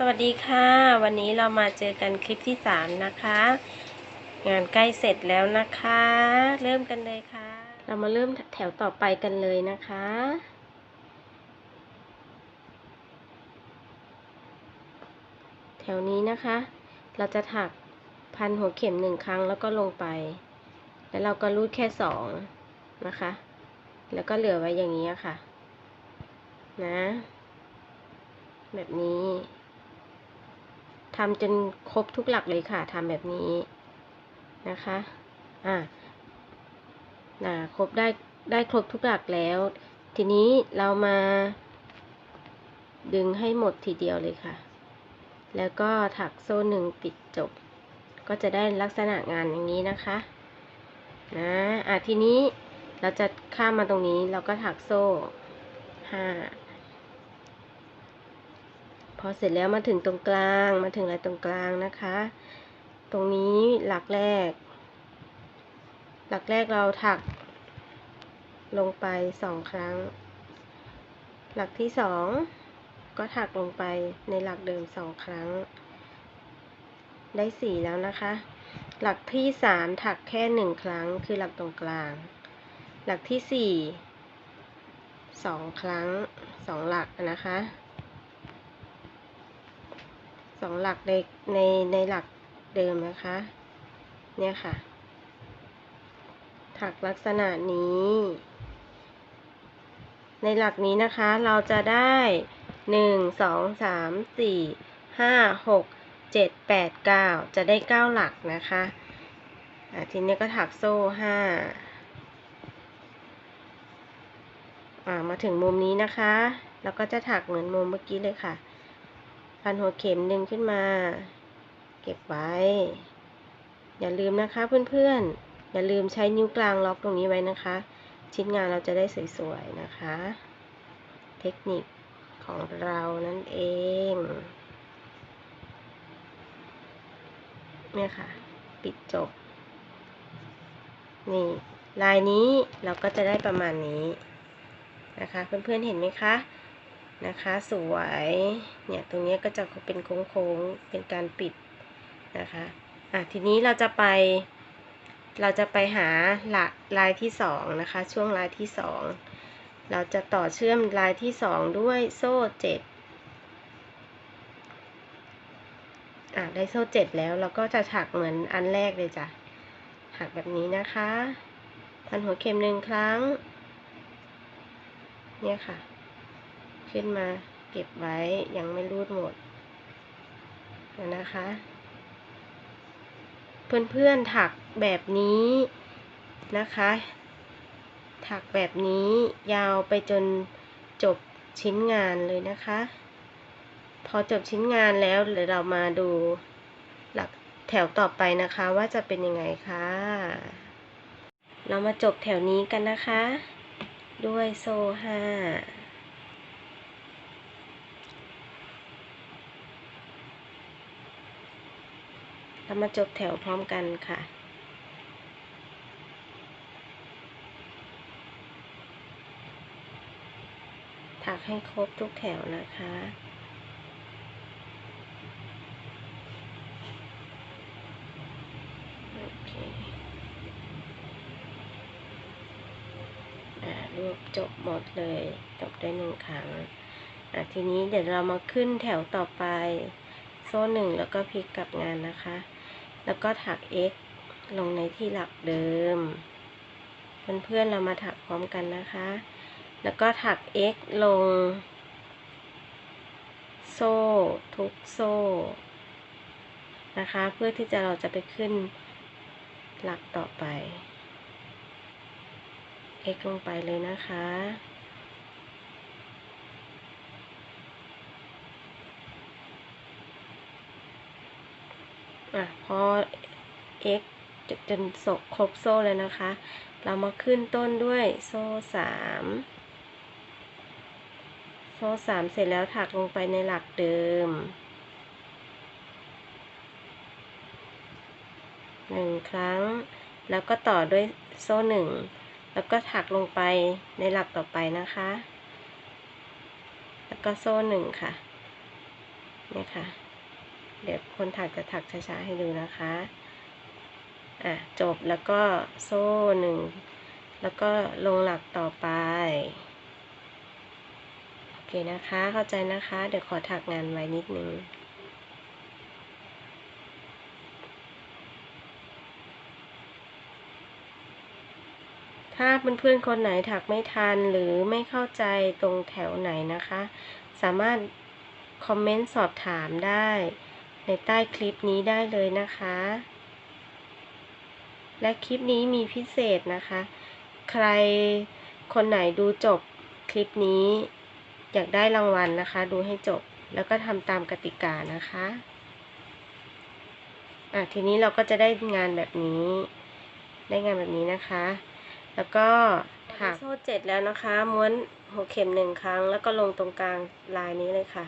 สวัสดีค่ะ วันนี้เรามาเจอกันคลิปที่สามนะคะ งานใกล้เสร็จแล้วนะคะ เริ่มกันเลยค่ะ เรามาเริ่มแถวต่อไปกันเลยนะคะ แถวนี้นะคะ เราจะถักพันหัวเข็มหนึ่งครั้งแล้วก็ลงไป แล้วเราก็รูดแค่สองนะคะ แล้วก็เหลือไว้อย่างนี้ค่ะ นะ แบบนี้ ทำจนครบทุกหลักเลยค่ะทำแบบนี้นะคะ อ่านะครบได้ได้ครบทุกหลักแล้ว ทีนี้เรามา ดึงให้หมดทีเดียวเลยค่ะ แล้วก็ถักโซ่หนึ่งปิดจบ ก็จะได้ลักษณะงานอย่างนี้นะคะ นะ อะทีนี้เราจะข้ามมาตรงนี้ เราก็ถักโซ่ห้า พอเสร็จแล้วมาถึงตรงกลางมาถึงอะไรตรงกลางนะคะ ตรงนี้หลักแรก หลักแรกเราถัก ลงไปสองครั้ง หลักที่สองก็ถักลงไปในหลักเดิมสองครั้ง ได้สี่แล้วนะคะ หลักที่สามถักแค่หนึ่งครั้งคือหลักตรงกลาง หลักที่สี่สองครั้งสองหลักนะคะ สองหลักในในในหลักเดิมนะคะ เนี่ยค่ะ ถักลักษณะนี้ ในหลักนี้นะคะเราจะได้หนึ่งสองสามสี่ห้าหกเจ็ดแปดเก้าจะได้เก้าหลักนะคะทีนี้ก็ถักโซ่ห้าอ่ามาถึงมุมนี้นะคะ แล้วก็จะถักเหมือนมุมเมื่อกี้เลยค่ะ พันหัวเข็มดึงขึ้นมา เก็บไว้ อย่าลืมนะคะเพื่อนๆ อย่าลืมใช้นิ้วกลางล็อกตรงนี้ไว้นะคะ ชิ้นงานเราจะได้สวยๆนะคะ เทคนิคของเรานั่นเองเนี่ยค่ะ ปิดจบ นี่ ลายนี้เราก็จะได้ประมาณนี้นะคะ เพื่อนๆเห็นไหมคะ นะคะ สวย เนี่ยตรงนี้ก็จะเป็นโค้งๆ เป็นการปิดนะคะอะทีนี้เราจะไป เราจะไปหาหลักลายที่สองนะคะ ช่วงลายที่สองเราจะต่อเชื่อมลายที่สองด้วยโซ่เจ็ดอะได้โซ่เจ็ดแล้วเราก็จะถักเหมือนอันแรกเลยจ้ะถักแบบนี้นะคะพันหัวเข็มหนึ่งครั้ง เนี่ยค่ะ ขึ้นมาเก็บไว้ยังไม่รูดหมดนะคะ เพื่อนๆถักแบบนี้นะคะ ถักแบบนี้ยาวไปจนจบชิ้นงานเลยนะคะ พอจบชิ้นงานแล้วเดี๋ยวเรามาดูหลักแถวต่อไปนะคะว่าจะเป็นยังไงคะ เรามาจบแถวนี้กันนะคะ ด้วยโซ่ห้า เรามาจบแถวพร้อมกันค่ะ ถักให้ครบทุกแถวนะคะโอเคอ่ารวบจบหมดเลยจบได้หนึ่งครั้งอะทีนี้เดี๋ยวเรามาขึ้นแถวต่อไป โซ่หนึ่งแล้วก็พลิกกลับงานนะคะ แล้วก็ถัก x ลงในที่หลักเดิม เพื่อนๆเรามาถักพร้อมกันนะคะ แล้วก็ถัก x ลง โซ่ทุกโซ่นะคะ เพื่อที่จะเราจะไปขึ้นหลักต่อไป x ลงไปเลยนะคะ อะพอ x จจนสกครบโซ่เลยนะคะ เรามาขึ้นต้นด้วยโซ่สามโซ่สามเสร็จแล้วถักลงไปในหลักเดิมหนึ่งครั้ง แล้วก็ต่อด้วยโซ่หนึ่งแล้วก็ถักลงไปในหลักต่อไปนะคะ แล้วก็โซ่หนึ่งค่ะเนี่ยค่ะ เดี๋ยวคนถักจะถักช้าๆให้ดูนะคะ อะ จบแล้วก็โซ่หนึ่ง แล้วก็ลงหลักต่อไป โอเคนะคะ เข้าใจนะคะ เดี๋ยวขอถักงานไว้นิดนึงถ้าเพื่อนๆคนไหนถักไม่ทันหรือไม่เข้าใจตรงแถวไหนนะคะ สามารถคอมเมนต์สอบถามได้ ในใต้คลิปนี้ได้เลยนะคะ และคลิปนี้มีพิเศษนะคะ ใครคนไหนดูจบคลิปนี้ อยากได้รางวัลนะคะ ดูให้จบแล้วก็ทำตามกติกานะคะอะทีนี้เราก็จะได้งานแบบนี้ ได้งานแบบนี้นะคะ แล้วก็ถักโซ่เจ็ดแล้วนะคะ ม้วนหัวเข็มหนึ่งครั้ง แล้วก็ลงตรงกลางลายนี้เลยค่ะ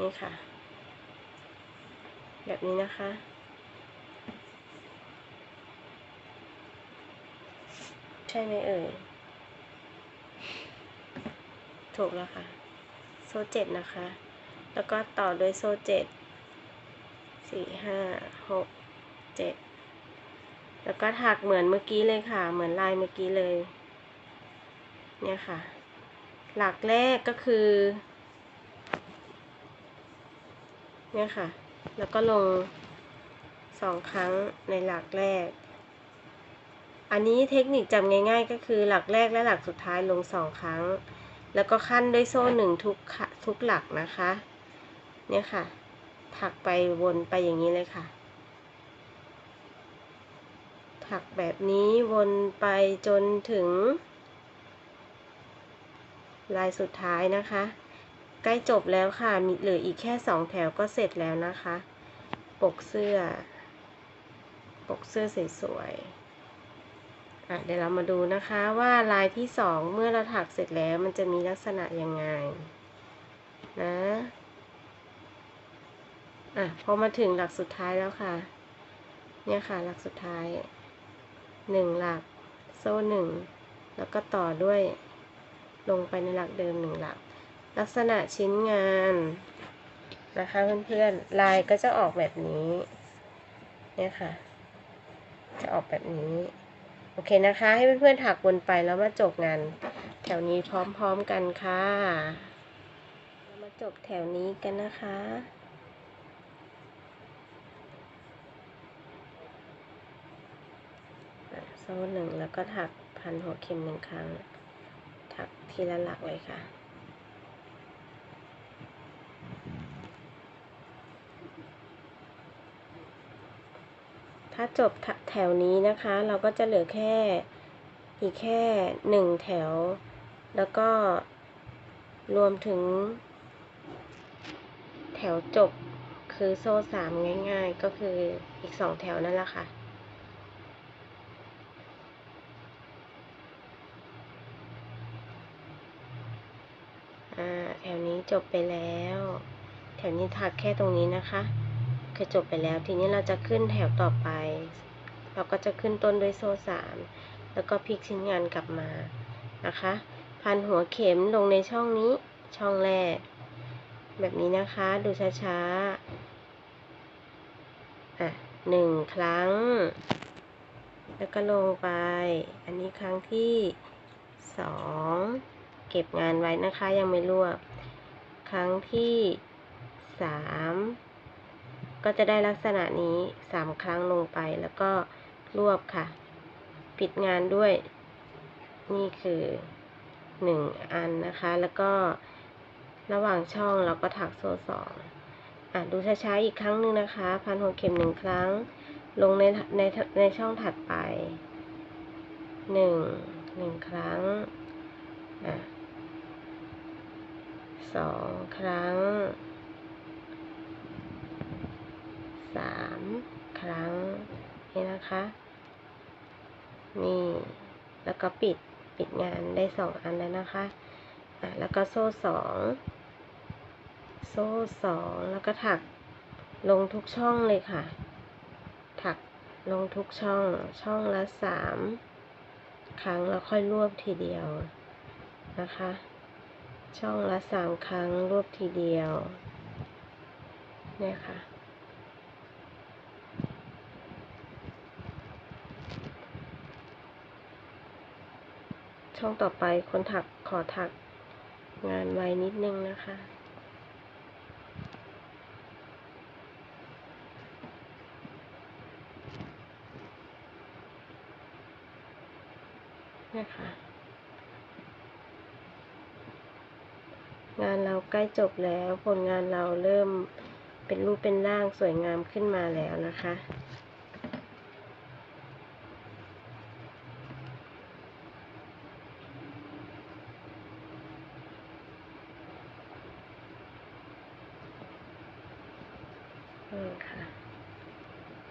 นี่ค่ะ แบบนี้นะคะ ใช่ไหมเอ่ย ถูกแล้วค่ะ โซ่เจ็ดนะคะ แล้วก็ต่อด้วยโซ่เจ็ดสี่ห้าหกเจ็ดแล้วก็ถักเหมือนเมื่อกี้เลยค่ะ เหมือนลายเมื่อกี้เลย เนี่ยค่ะ หลักแรกก็คือ เนี่ยค่ะ แล้วก็ลงสองครั้งในหลักแรก อันนี้เทคนิคจำง่าย ๆ ก็คือหลักแรกและหลักสุดท้ายลงสองครั้ง แล้วก็ขั้นด้วยโซ่หนึ่งทุกทุกหลักนะคะ เนี่ยค่ะ ถักไปวนไปอย่างนี้เลยค่ะ ถักแบบนี้วนไปจนถึง ลายสุดท้ายนะคะ ใกล้จบแล้วค่ะ มีเหลืออีกแค่สองแถวก็เสร็จแล้วนะคะ ปกเสื้อ ปกเสื้อสวยๆอะเดี๋ยวเรามาดูนะคะว่าลายที่สองเมื่อเราถักเสร็จแล้วมันจะมีลักษณะยังไง นะอะพอมาถึงหลักสุดท้ายแล้วค่ะ เนี่ยค่ะหลักสุดท้ายหนึ่งหลักโซ่หนึ่งแล้วก็ต่อด้วยลงไปในหลักเดิมหนึ่งหลัก ลักษณะชิ้นงานนะคะเพื่อนๆลายก็จะออกแบบนี้เนี่ยค่ะ จะออกแบบนี้ โอเคนะคะ ให้เพื่อนๆถักวนไปแล้วมาจบงานแถวนี้พร้อมๆกันค่ะมาจบแถวนี้กันนะคะโซ่หนึ่งแล้วก็ถักพันหัวเข็มหนึ่งครั้ง ถักทีละหลักเลยค่ะ ถ้าจบแถวนี้นะคะ เราก็จะเหลือแค่อีกแค่หนึ่งแถว แล้วก็รวมถึง แถวจบคือโซ่สามง่ายๆ ก็คืออีกสองแถวนั่นแหละค่ะอ่าแถวนี้จบไปแล้ว แถวนี้ถักแค่ตรงนี้นะคะ คือจบไปแล้ว ทีนี้เราจะขึ้นแถวต่อไป เราก็จะขึ้นต้นด้วยโซ่สามแล้วก็พลิกชิ้นงานกลับมานะคะ พันหัวเข็มลงในช่องนี้ช่องแรก แบบนี้นะคะ ดูช้าๆอะหนึ่งครั้ง แล้วก็ลงไป อันนี้ครั้งที่สองเก็บงานไว้นะคะยังไม่รั่ว ครั้งที่สาม ก็จะได้ลักษณะนี้สามครั้งลงไปแล้วก็รวบค่ะ ปิดงานด้วย นี่คือหนึ่งอันนะคะ แล้วก็ระหว่างช่องเราก็ถักโซ่สองอะดูช้าๆอีกครั้งหนึ่งนะคะ พันหัวเข็มหนึ่งครั้ง ลงในในในช่องถัดไปหนึ่งหนึ่งครั้งอะสองครั้ง สามครั้งนี่นะคะ นี่ แล้วก็ปิดปิดงานได้สองอันแล้วนะคะอะแล้วก็โซ่สองโซ่สองแล้วก็ถักลงทุกช่องเลยค่ะ ถักลงทุกช่องช่องละสามครั้งแล้วค่อยรวบทีเดียวนะคะ ช่องละสามครั้งรวบทีเดียวเนี่ยค่ะ ช่องต่อไปคนถักขอถักงานไว้นิดนึงนะคะเนี่ยค่ะงานเราใกล้จบแล้ว ผลงานเราเริ่มเป็นรูปเป็นร่างสวยงามขึ้นมาแล้วนะคะ ค่ะ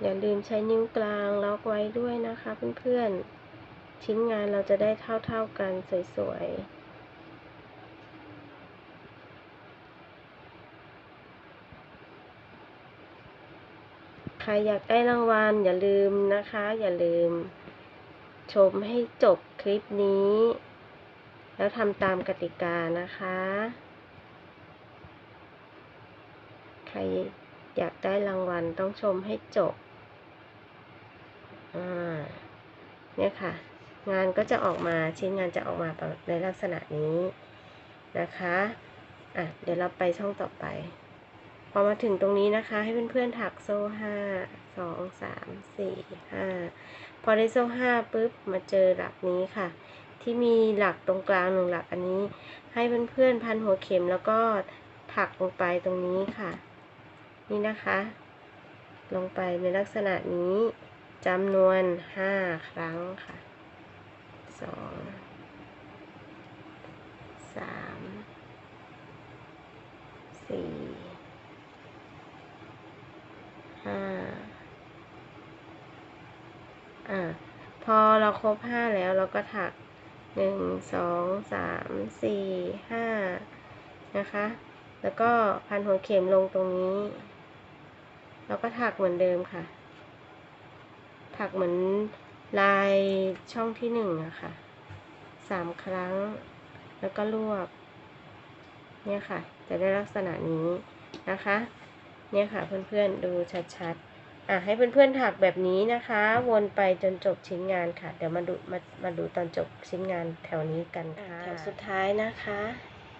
อย่าลืมใช้นิ้วกลางล็อกไว้ด้วยนะคะเพื่อนๆ ชิ้นงานเราจะได้เท่าๆกันสวยๆใครอยากได้รางวัลอย่าลืมนะคะ อย่าลืม ชมให้จบคลิปนี้ แล้วทำตามกติกานะคะ ใคร อยากได้รางวัลต้องชมให้จบ อ่า เนี่ยค่ะ งานก็จะออกมาชิ้นงานจะออกมาในลักษณะนี้นะคะ อะ เดี๋ยวเราไปช่องต่อไป พอมาถึงตรงนี้นะคะ ให้เพื่อนๆถักโซ่ห้าสองสามสี่ห้าพอได้โซ่ห้าปุ๊บ มาเจอหลักนี้ค่ะ ที่มีหลักตรงกลางหนึ่งหลักอันนี้ ให้เพื่อนๆพันหัวเข็มแล้วก็ถักลงไปตรงนี้ค่ะ นี่นะคะ ลงไปในลักษณะนี้จำนวนห้าครั้งค่ะสองสามสี่ห้าอ่าพอเราครบห้าแล้วเราก็ถักหนึ่งสองสามสี่ห้านะคะ แล้วก็พันหัวเข็มลงตรงนี้ แล้วก็ถักเหมือนเดิมค่ะ ถักเหมือนลายช่องที่หนึ่งอะค่ะสามครั้ง แล้วก็รวบ เนี่ยค่ะ จะได้ลักษณะนี้นะคะ เนี่ยค่ะเพื่อนๆดูชัดๆ อะให้เพื่อนๆถักแบบนี้นะคะ วนไปจนจบชิ้นงานค่ะ เดี๋ยวมาดูมามาดูตอนจบชิ้นงานแถวนี้กันค่ะแถวสุดท้ายนะคะ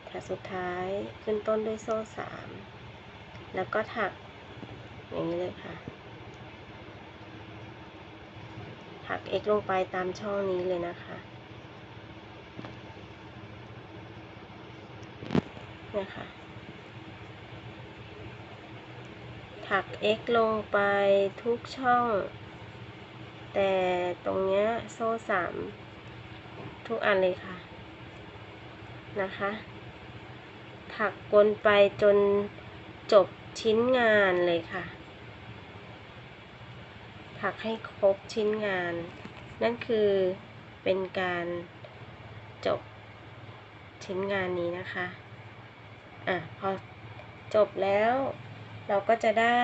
แถวสุดท้ายขึ้นต้นด้วยโซ่สามแล้วก็ถัก อย่างนี้เลยค่ะถัก x ลงไปตามช่องนี้เลยนะคะเนี่ยค่ะถัก x ลงไปทุกช่อง แต่ตรงเนี้ยโซ่สามทุกอันเลยค่ะ นะคะ ถักวนไปจนจบชิ้นงานเลยค่ะ ถักให้ครบชิ้นงาน นั่นคือเป็นการจบชิ้นงานนี้นะคะ อะ พอจบแล้ว เราก็จะได้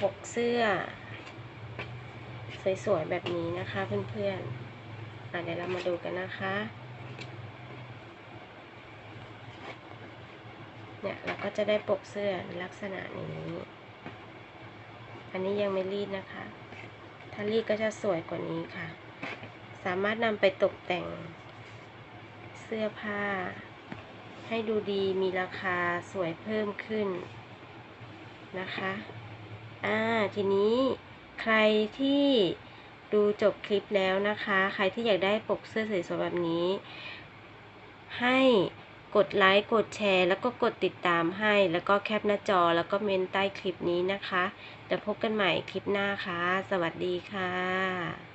ปกเสื้อ สวยๆ แบบนี้นะคะเพื่อนๆ อะเดี๋ยวเรามาดูกันนะคะ เนี่ย เราก็จะได้ปกเสื้อลักษณะนี้ อันนี้ยังไม่รีดนะคะ ถ้ารีดก็จะสวยกว่านี้ค่ะ สามารถนำไปตกแต่งเสื้อผ้า ให้ดูดีมีราคาสวยเพิ่มขึ้นนะคะ อ่า ทีนี้ใครที่ดูจบคลิปแล้วนะคะ ใครที่อยากได้ปกเสื้อสวยๆแบบนี้ ให้ กดไลค์กดแชร์ แล้วก็กดติดตามให้ แล้วก็แคปหน้าจอแล้วก็เมนใต้คลิปนี้นะคะเดี๋ยวพบกันใหม่คลิปหน้าค่ะ สวัสดีค่ะ